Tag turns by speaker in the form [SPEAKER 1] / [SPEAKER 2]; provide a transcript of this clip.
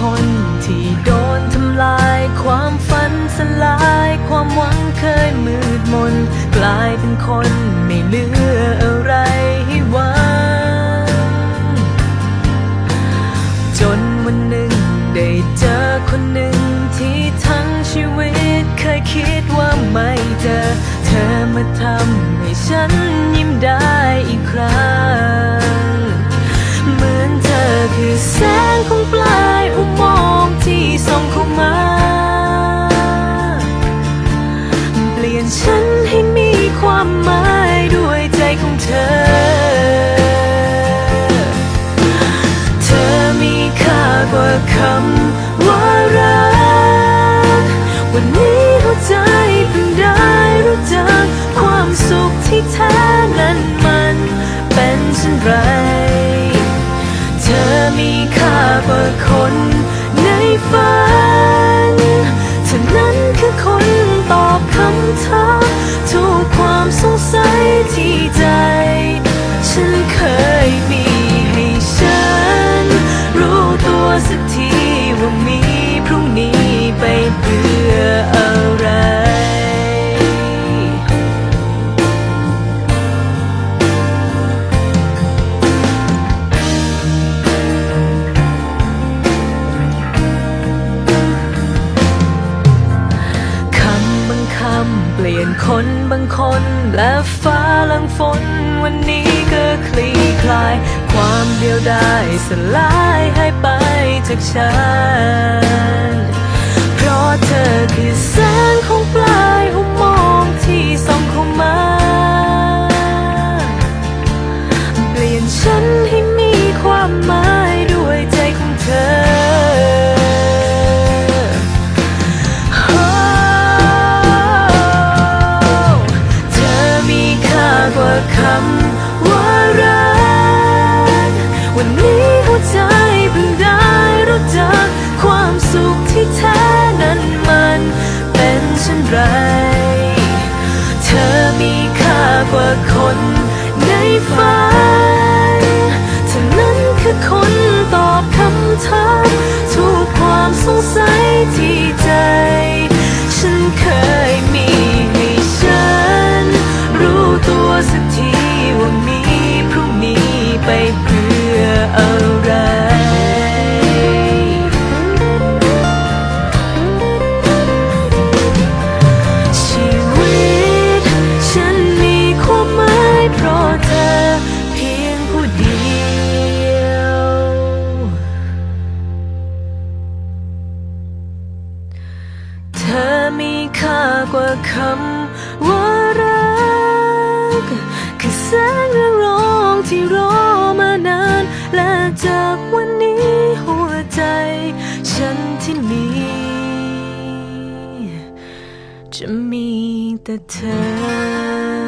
[SPEAKER 1] คนที่โดนทำลาย ความฝันสลาย ความหวังเคยมืดมน กลายเป็นคนไม่เหลืออะไรให้หวัง จนวันหนึ่งได้เจอคนหนึ่งที่ทั้งชีวิตเคยคิดว่าไม่เจอ เธอมาทำให้ฉันยิ้มได้อีกครั้ง เหมือนเธอคือแสงของ ฉันให้มีความหมายด้วยใจของเธอ เธอมีค่ากว่าคำว่ารัก วันนี้หัวใจเพิ่งได้รู้จัก ความสุขที่แท้นั้นมันเป็นเช่นไร เธอมีค่ากว่าคน ลี่ยนคนบางคน และฟ้าหลังฝน วันนี้ก็คลี่คลาย ความเดียวดายสลายหายไปจากฉัน ไร เธอมีค่ากว่าคนในฝัน มีค่ากว่าคำว่ารัก คือแสงและร้องที่รอมานาน และจากวันนี้หัวใจ ฉันที่มีจะมีแต่เธอ